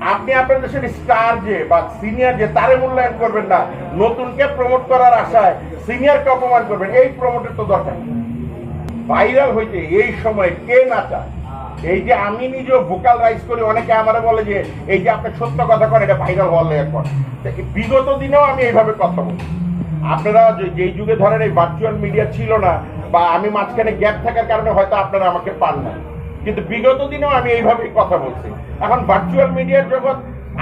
আপনি আপনার স্টার যে বা সিনিয়র যে, তারে মূল্যায়ন করবেন না। নতুনকে প্রমোট করার আশায় সিনিয়রকে অপমান করবেন। এই প্রমোটের তো দরকার। ভাইরাল হইতে এই সময় কে না চায়? এই যে আমি নিজেও ভোকাল রাইজ করি, অনেকে আমার বলে যে, এই যে আপনি সত্য কথা করেন এটা ভাইরাল হওয়ার করেন বিগত দিনেও আমি এইভাবে কথা বলি? আপনারা যে- যেই যুগে ধরেন এই ভার্চুয়াল মিডিয়া ছিল না, বা আমি মাঝখানে গ্যাপ থাকার কারণে হয়তো আপনারা আমাকে পান না। কিন্তু বিগত দিনেও আমি এইভাবেই কথা বলছি। এখন ভার্চুয়াল মিডিয়ার জগৎ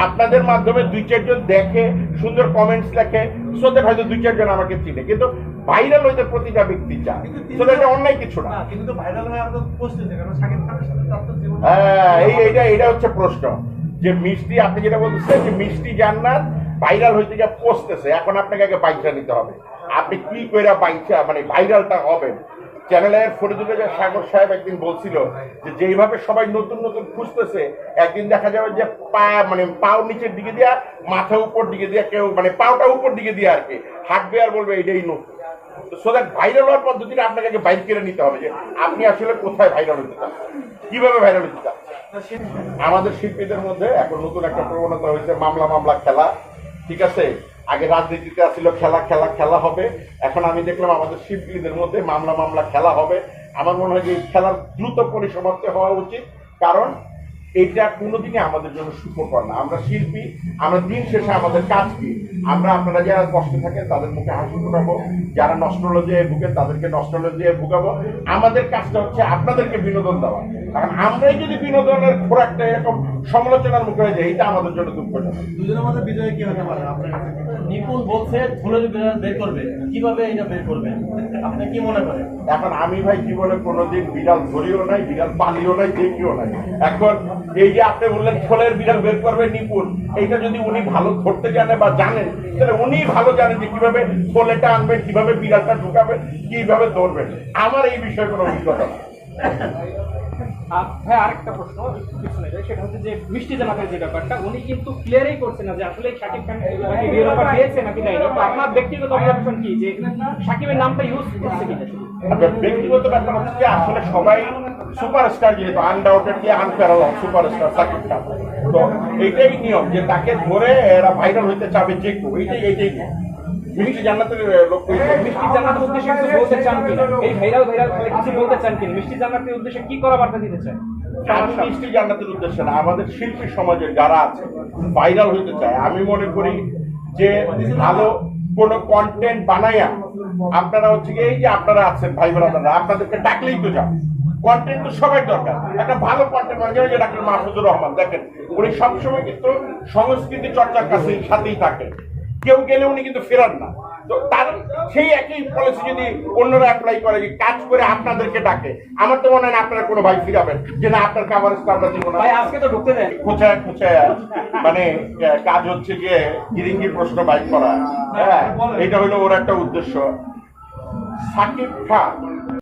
আপনাদের মাধ্যমে দুই চারজন দেখে সুন্দর কমেন্টস লেখে সোদের হয়তো দুই চারজন আমাকে চিনে কিন্তু ভাইরাল হইতে প্রতিটা ব্যক্তি চায়। সোদের এটা অন্যায় কিছু না। কিন্তু ভাইরাল হয়ে আমরা পৌঁছতেছে কারণ শাকিব খানের সাথে তার তো জীবন হ্যাঁ এই এইটা এটা হচ্ছে প্রশ্ন। যে মিষ্টি আপনি যেটা বলতেছেন যে মিষ্টি জান্নাত ভাইরাল হইতে যা পৌঁছতেছে এখন আপনাকে আগে বাইকটা নিতে হবে। আপনি কি করে বাইকটা মানে ভাইরালটা হবেন? চ্যানেলের ফরিদুলের সাগর সাহেব একদিন বলছিল যে যেইভাবে সবাই নতুন নতুন খুঁজতেছে, একদিন দেখা যাবে যে পা মানে পাও নিচের দিকে দিয়া, মাথা উপর দিকে দিয়া কেউ মানে পাওটা উপর দিকে দিয়ে আর কি। হাঁটবে আর বলবে এটাই নতুন। সো দ্যাট ভাইরাল হওয়ার পদ্ধতিটা আপনাকে আগে বাইক কেড়ে নিতে হবে যে আপনি আসলে কোথায় ভাইরাল হতে চান। কীভাবে ভাইরাল হতে চান? আমাদের শিল্পীদের মধ্যে এখন নতুন একটা প্রবণতা হয়েছে, মামলা মামলা খেলা। ঠিক আছে? আগে রাজনীতিতে আসছিল খেলা খেলা খেলা হবে। এখন আমি দেখলাম আমাদের শিল্পীদের মধ্যে মামলা মামলা, খেলা হবে। আমার মনে হয় যে খেলার দ্রুত পরিসমাপ্তি হওয়া উচিত। কারণ এটা কোনোদিনই আমাদের জন্য সুখকর না। আমরা শিল্পী, আমরা দিন শেষে আমাদের কাজ কি? আমরা আপনারা যারা কষ্টে থাকেন, তাদের মুখে হাসি ফোটাবো। যারা নষ্টলজিয়ে ভুগেন, তাদেরকে নষ্টলজিয়ে ভুগাবো। আমাদের কাজটা হচ্ছে আপনাদেরকে বিনোদন দেওয়া। কারণ আমরাই যদি বিনোদনের খোরাকটা এরকম সমালোচনার মুখে হয়ে যাই এটা আমাদের জন্য দুঃখজনক। দুজনের মধ্যে বিজয় কি হতে পারে? আপনার নিপুণ বলছে ধুলো বের করবে কীভাবে এটা বের করবে? আপনি কি মনে করেন? এখন আমি ভাই জীবনে কোনোদিন বিড়াল ধরিও নাই বিড়াল পালিও নাই দেখিও নাই। এখন এই যে আপনি বললেন খোলের বিড়াল বের করবে নিপুণ এইটা যদি উনি ভালো ধরতে জানে বা জানেন তাহলে উনি ভালো জানেন যে কীভাবে খোলেটা আনবেন কীভাবে বিড়ালটা ঢুকাবেন কীভাবে ধরবেন আমার এই বিষয়ে কোনো অভিজ্ঞতা ভাই আরেকটা প্রশ্ন পিছনে যাই, সেটা হচ্ছে যে যে ব্যাপারটা, উনি কিন্তু ক্লিয়ারই না যে আসলে খান নাকি বিয়ের অফার নাকি আপনার ব্যক্তিগত অবজারভেশন কি, যে নামটা ইউজ করছে কিনা ব্যক্তিগত ব্যাপার হচ্ছে আসলে সবাই সুপারস্টার যেহেতু আনডাউটেডলি আনপ্যারাল সুপারস্টার খান। তো এইটাই নিয়ম, যে তাকে ধরে এরা ভাইরাল হইতে চাবে যে কেউ, এইটাই এইটাই নিয়ম। মিষ্টি জান্নাতের লোক মিষ্টি জান্নাতের উদ্দেশ্যে কিছু বলতে চান কিনা? এই ভাইরাল ভাইরাল কিছু বলতে চান কিনা? মিষ্টি জান্নাতের উদ্দেশ্যে কি করা বার্তা দিতে চান? মিষ্টি জান্নাতের উদ্দেশ্যে না। আমাদের শিল্পী সমাজের যারা আছে ভাইরাল হইতে চায়। আমি মনে করি যে ভালো কোন কন্টেন্ট বানাইয়া আপনারা হচ্ছে কি এই যে আপনারা আছেন ভাই বোনেরা আপনাদেরকে ডাকলেই তো যান কন্টেন্ট তো সবাই দরকার। একটা ভালো কন্টেন্ট মানে যে ডাক্তার মাহফুজুর রহমান দেখেন উনি সবসময় কিন্তু সংস্কৃতি চর্চার কাছে সাথেই থাকেন। কেউ গেলে উনি কিন্তু ফেরান না। তো তার সেই একই পলিসি যদি অন্যরা অ্যাপ্লাই করে যে কাজ করে আপনাদেরকে ডাকে আমার তো মনে হয় না আপনারা কোনো ভাই ফিরাবেন যে না আপনার কাভারেজ তো আমরা দিব না। ভাই আজকে তো ঢুকতে দেন। খোঁচায় খোঁচায়। মানে কাজ হচ্ছে যে গিরিঙ্গির প্রশ্ন বাইক করা। হ্যাঁ এটা হলো ওর একটা উদ্দেশ্য। সাকিব খান